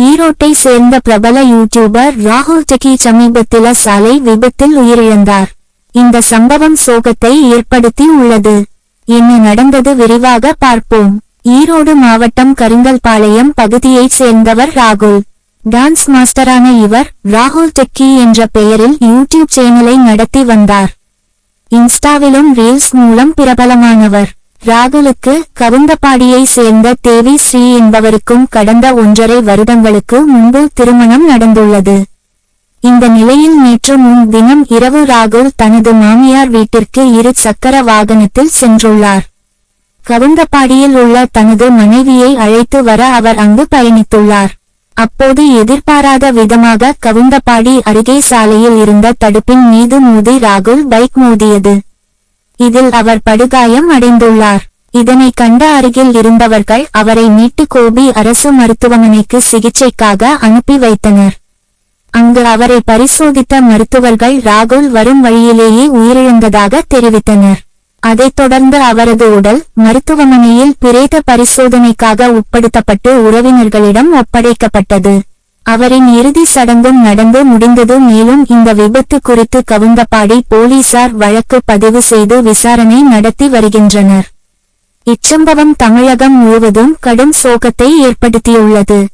ஈரோட்டை சேர்ந்த பிரபல யூடியூபர் ராகுல் டெக்கி சமீபத்தில சாலை விபத்தில் உயிரிழந்தார். இந்த சம்பவம் சோகத்தை ஏற்படுத்தி உள்ளது. என்ன நடந்தது விரிவாக பார்ப்போம். ஈரோடு மாவட்டம் கருங்கல்பாளையம் பகுதியைச் சேர்ந்தவர் ராகுல். டான்ஸ் மாஸ்டரான இவர் ராகுல் டெக்கி என்ற பெயரில் யூடியூப் சேனலை நடத்தி வந்தார். இன்ஸ்டாவிலும் ரீல்ஸ் மூலம் பிரபலமானவர். ராகுலுக்கு கவுந்தப்பாடியை சேர்ந்த தேவி ஸ்ரீ என்பவருக்கும் கடந்த ஒன்றரை வருடங்களுக்கு முன்பு திருமணம் நடந்துள்ளது. இந்த நிலையில் நேற்று முன் தினம் இரவு ராகுல் தனது மாமியார் வீட்டிற்கு இரு சக்கர வாகனத்தில் சென்றுள்ளார். கவுந்தப்பாடியில் உள்ள தனது மனைவியை அழைத்து வர அவர் அங்கு பயணித்துள்ளார். அப்போது எதிர்பாராத விதமாக கவுந்தப்பாடி அருகே சாலையில் இருந்த தடுப்பின் மீது மோதி ராகுல் பைக் மோதியது. இதில் அவர் படுகாயம் அடைந்துள்ளார். இதனை கண்ட அருகில் இருந்தவர்கள் அவரை மீட்டு கோபி அரசு மருத்துவமனைக்கு சிகிச்சைக்காக அனுப்பி வைத்தனர். அங்கு அவரை பரிசோதித்த மருத்துவர்கள் ராகுல் வரும் வழியிலேயே உயிரிழந்ததாக தெரிவித்தனர். அதைத் தொடர்ந்து அவரது உடல் மருத்துவமனையில் பிரேத பரிசோதனைக்காக உட்படுத்தப்பட்டு உறவினர்களிடம் ஒப்படைக்கப்பட்டது. அவரின் இறுதி சடங்கும் நடந்து முடிந்தது மேலும் இந்த விபத்து குறித்து கவுந்தப்பாடி போலீசார் வழக்கு பதிவு செய்து விசாரணை நடத்தி வருகின்றனர். இச்சம்பவம் தமிழகம் முழுவதும் கடும் சோகத்தை ஏற்படுத்தியுள்ளது.